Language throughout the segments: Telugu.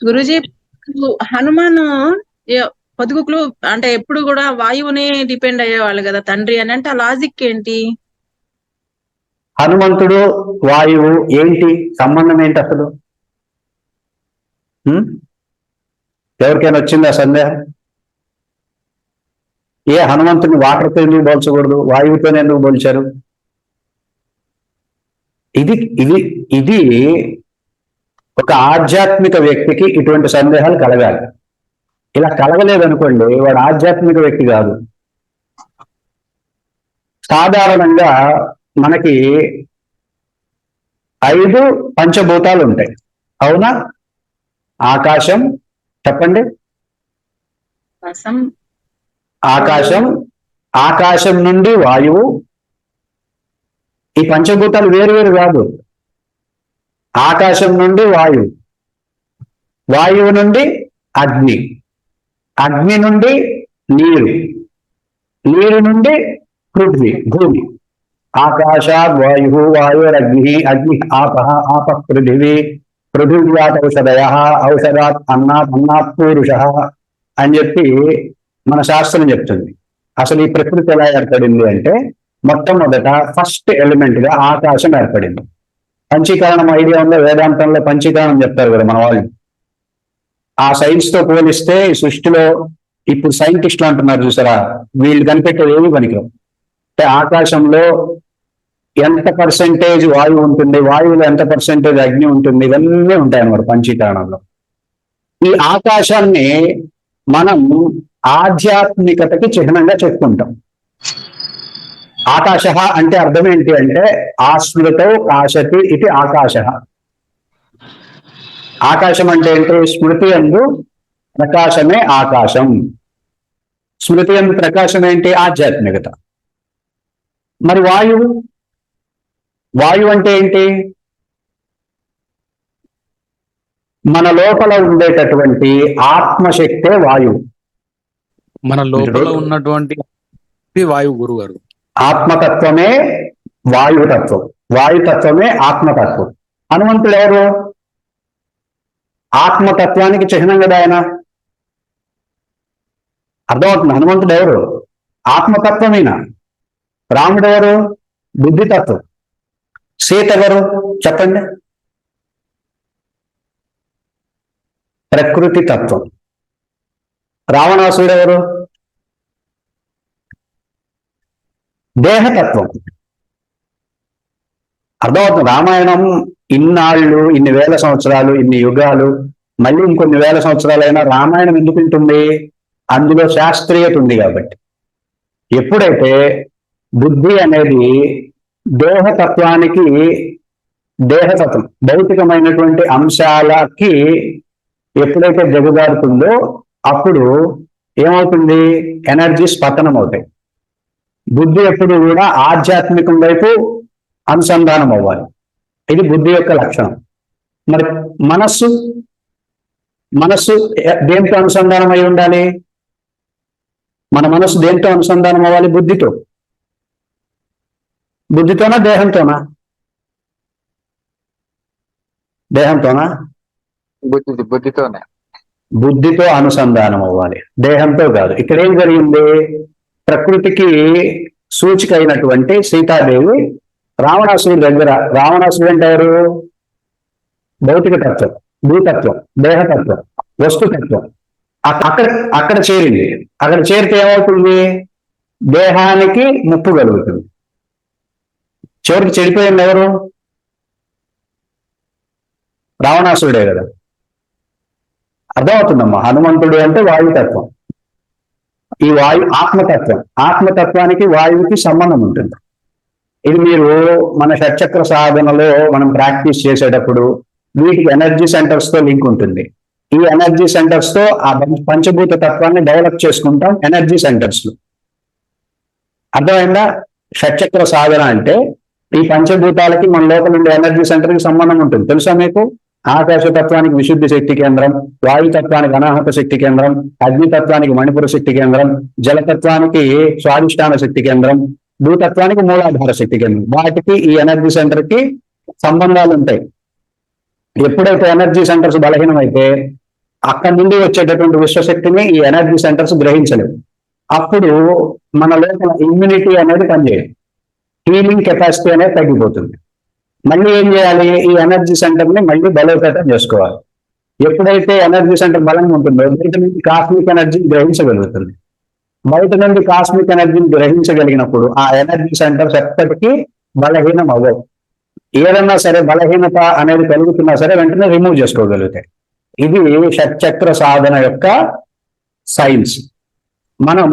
గురుజీ హనుమాన్ పదుగుకులు పొదుగుకులు అంటే ఎప్పుడు కూడా వాయువునే డిపెండ్ అయ్యేవాళ్ళు కదా తండ్రి అని అంటే ఆ లాజిక్ ఏంటి? హనుమంతుడు వాయువు ఏంటి? సంబంధం ఏంటి అసలు? ఎవరికైనా వచ్చిందా సందేహం? ఏ హనుమంతుని వాటర్తో ఎందుకు పోల్చకూడదు? వాయువుతోనే ఎందుకు పోల్చారు? ఇది ఇది ఇది ఒక ఆధ్యాత్మిక వ్యక్తికి ఇటువంటి సందేహాలు కలగాలి. ఇలా కలగలేదనుకోండి వాడు ఆధ్యాత్మిక వ్యక్తి కాదు. సాధారణంగా మనకి ఐదు పంచభూతాలు ఉంటాయి. అవునా? ఆకాశం చెప్పండి. ఆకాశం ఆకాశం నుండి వాయువు. ఈ పంచభూతాలు వేరు వేరు కాదు. ఆకాశం నుండి వాయువు వాయువు నుండి అగ్ని అగ్ని నుండి నీరు నీరు నుండి పృథ్వీ భూమి. ఆకాశాద్ వాయు వాయురగ్ని అగ్ని ఆప ఆప పృథివీ పృథివ్యాత్ ఔషధయ ఔషధాత్ అన్నాత్ అన్నాత్ పూరుష అని చెప్పి మన శాస్త్రం చెప్తుంది. అసలు ఈ ప్రకృతి ఎలా ఏర్పడింది అంటే మొట్టమొదట ఫస్ట్ ఎలిమెంట్గా ఆకాశం ఏర్పడింది. పంచీకరణం ఐడియా ఉందో వేదాంతంలో పంచీకరణం చెప్తారు కదా మన వాళ్ళు. ఆ సైన్స్తో పోలిస్తే సృష్టిలో ఇప్పుడు సైంటిస్టులు అంటున్నారు చూసారా? వీళ్ళు కనిపెట్టేది ఏమి పనికిరావు. అంటే ఆకాశంలో ఎంత పర్సెంటేజ్ వాయువు ఉంటుంది వాయువులో ఎంత పర్సెంటేజ్ అగ్ని ఉంటుంది ఇవన్నీ ఉంటాయి అన్నమాట పంచీకరణంలో. ఈ ఆకాశాన్ని మనం ఆధ్యాత్మికతకి చిహ్నంగా చెప్పుకుంటాం. ఆకాశ అంటే అర్థం ఏంటి అంటే ఆస్మృతో కాశతి ఇది ఆకాశ. ఆకాశం అంటే ఏంటి? స్మృతి అందు ప్రకాశమే ఆకాశం. స్మృతి అందు ప్రకాశం ఏంటి? ఆధ్యాత్మికత. మరి వాయువు? వాయువు అంటే ఏంటి? మన లోపల ఉండేటటువంటి ఆత్మశక్తే వాయువు. మన లోపల ఉన్నటువంటి వాయువు గురువు గారు. ఆత్మతత్వమే వాయుతత్వం. వాయుతత్వమే ఆత్మతత్వం. హనుమంతుడు ఎవరు? ఆత్మతత్వానికి చిహ్నం కదా ఆయన. అర్థమవుతుంది. హనుమంతుడు ఎవరు? ఆత్మతత్వమేనా? రాముడు ఎవరు? బుద్ధితత్వం. సీత ఎవరు? చెప్పండి. ప్రకృతి తత్వం. రావణాసుడు ఎవరు? దేహతత్వం. అర్థమవుతుంది. రామాయణం ఇన్నాళ్ళు ఇన్ని వేల సంవత్సరాలు ఇన్ని యుగాలు మళ్ళీ ఇంకొన్ని వేల సంవత్సరాలైనా రామాయణం ఎందుకు ఉంటుంది అందులో శాస్త్రీయత ఉంది కాబట్టి. ఎప్పుడైతే బుద్ధి అనేది దేహతత్వానికి దేహతత్వం భౌతికమైనటువంటి అంశాలకి ఎప్పుడైతే జగదారుతుందో అప్పుడు ఏమవుతుంది? ఎనర్జీస్ పతనం అవుతాయి బుద్ధి ఎప్పుడు కూడా ఆధ్యాత్మికం వైపు అనుసంధానం అవ్వాలి. ఇది బుద్ధి యొక్క లక్షణం. మరి మనస్సు మనస్సు దేంతో అనుసంధానం అయి ఉండాలి? మన మనస్సు దేంతో అనుసంధానం అవ్వాలి? బుద్ధితో. బుద్ధితోనా దేహంతోనా? దేహంతోనా? బుద్ధి బుద్ధితోనే. బుద్ధితో అనుసంధానం అవ్వాలి. దేహంతో కాదు. ఇక్కడ ఏం జరిగింది? ప్రకృతికి సూచిక అయినటువంటి సీతాదేవి రావణాసురుడి దగ్గర రావణాసురుడు అంటే ఎవరు? భౌతిక తత్వం భూతత్వం దేహతత్వం వస్తుతత్వం. అక్కడ అక్కడ చేరింది. అక్కడ చేరితే ఏమవుతుంది? దేహానికి ముప్పు కలుగుతుంది. చివరికి చెడిపోయింది ఎవరు? రావణాసురుడే కదా. అర్థమవుతుందమ్మా. హనుమంతుడు అంటే వాయుతత్వం. ఈ వాయు ఆత్మతత్వం. ఆత్మతత్వానికి వాయువుకి సంబంధం ఉంటుంది. ఇది మీరు మన షట్చక్ర సాధనలో మనం ప్రాక్టీస్ చేసేటప్పుడు వీటికి ఎనర్జీ సెంటర్స్తో లింక్ ఉంటుంది. ఈ ఎనర్జీ సెంటర్స్తో ఆ పంచభూత తత్వాన్ని డెవలప్ చేసుకుంటాం ఎనర్జీ సెంటర్స్లో. అర్థమైందా? షట్చక్ర సాధన అంటే ఈ పంచభూతాలకి మన లోపల ఉండే ఎనర్జీ సెంటర్కి సంబంధం ఉంటుంది. తెలుసా మీకు? ఆకాశ తత్వానికి విశుద్ధి శక్తి కేంద్రం వాయు తత్వానికి అనాహత శక్తి కేంద్రం అగ్నితత్వానికి మణిపుర శక్తి కేంద్రం జలతత్వానికి స్వాధిష్టాన శక్తి కేంద్రం భూతత్వానికి మూలాధార శక్తి కేంద్రం. వాటికి ఈ ఎనర్జీ సెంటర్కి సంబంధాలు ఉంటాయి. ఎప్పుడైతే ఎనర్జీ సెంటర్స్ బలహీనమైతే అక్కడి నుండి వచ్చేటటువంటి విశ్వశక్తిని ఈ ఎనర్జీ సెంటర్స్ గ్రహించలేవు. అప్పుడు మన లోపల ఇమ్యూనిటీ అనేది పనిచేయదు. హీలింగ్ కెపాసిటీ అనేది తగ్గిపోతుంది. మళ్ళీ ఏం చేయాలి? ఈ ఎనర్జీ సెంటర్ని మళ్ళీ బలోపేతం చేసుకోవాలి. ఎప్పుడైతే ఎనర్జీ సెంటర్ బలంగా ఉంటుందో బయట నుండి కాస్మిక్ ఎనర్జీ గ్రహించగలుగుతుంది. బయట నుండి కాస్మిక్ ఎనర్జీని గ్రహించగలిగినప్పుడు ఆ ఎనర్జీ సెంటర్స్ ఎప్పటికీ బలహీనం అవ్వవు. ఏదన్నా సరే బలహీనత అనేది కలుగుతున్నా సరే వెంటనే రిమూవ్ చేసుకోగలుగుతాయి. ఇది షట్చక్ర సాధన యొక్క సైన్స్ మనం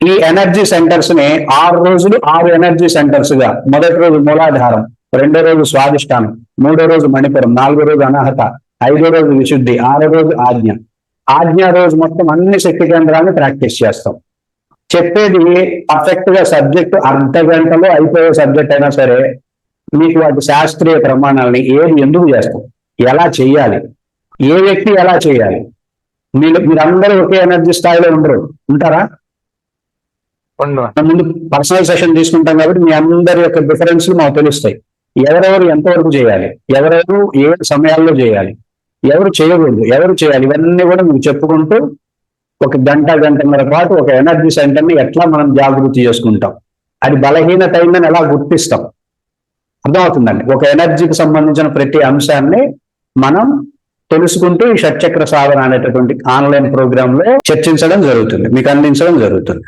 ఈ ఎనర్జీ సెంటర్స్ని ఆరు రోజులు ఆరు ఎనర్జీ సెంటర్స్గా మొదటి రోజు మూలాధారం రెండో రోజు స్వాదిష్టానం మూడో రోజు మణిపురం నాలుగో రోజు అనాహత ఐదో రోజు విశుద్ధి ఆరో రోజు ఆజ్ఞ. ఆజ్ఞ రోజు మొత్తం అన్ని శక్తి కేంద్రాలను ప్రాక్టీస్ చేస్తాం. చెప్పేది పర్ఫెక్ట్గా సబ్జెక్ట్ అర్ధ గంటలో అయిపోయే సబ్జెక్ట్ అయినా సరే మీకు వాటి శాస్త్రీయ ప్రమాణాలని ఏది ఎందుకు చేస్తాం? ఎలా చేయాలి ఏ వ్యక్తి ఎలా చేయాలి మీరు మీరందరూ ఒకే ఎనర్జీ స్థాయిలో ఉండరు. ఉంటారా? ముందు పర్సనల్ సెషన్ తీసుకుంటాం కాబట్టి మీ అందరి యొక్క డిఫరెన్స్ మాకు తెలుస్తాయి. ఎవరెవరు ఎంతవరకు చేయాలి? ఎవరెవరు ఏ సమయాల్లో చేయాలి? ఎవరు చేయకూడదు? ఎవరు చేయాలి? ఇవన్నీ కూడా మీకు చెప్పుకుంటూ ఒక గంట గంటన్నర పాటు ఒక ఎనర్జీ సెంటర్ని ఎట్లా మనం జాగృతి చేసుకుంటాం? అది బలహీనత అయిందని ఎలా గుర్తిస్తాం? అర్థమవుతుందండి. ఒక ఎనర్జీకి సంబంధించిన ప్రతి అంశాన్ని మనం తెలుసుకుంటూ ఈ షట్చక్ర సాధన అనేటటువంటి ఆన్లైన్ ప్రోగ్రామ్లో చర్చించడం జరుగుతుంది. మీకు అందించడం జరుగుతుంది.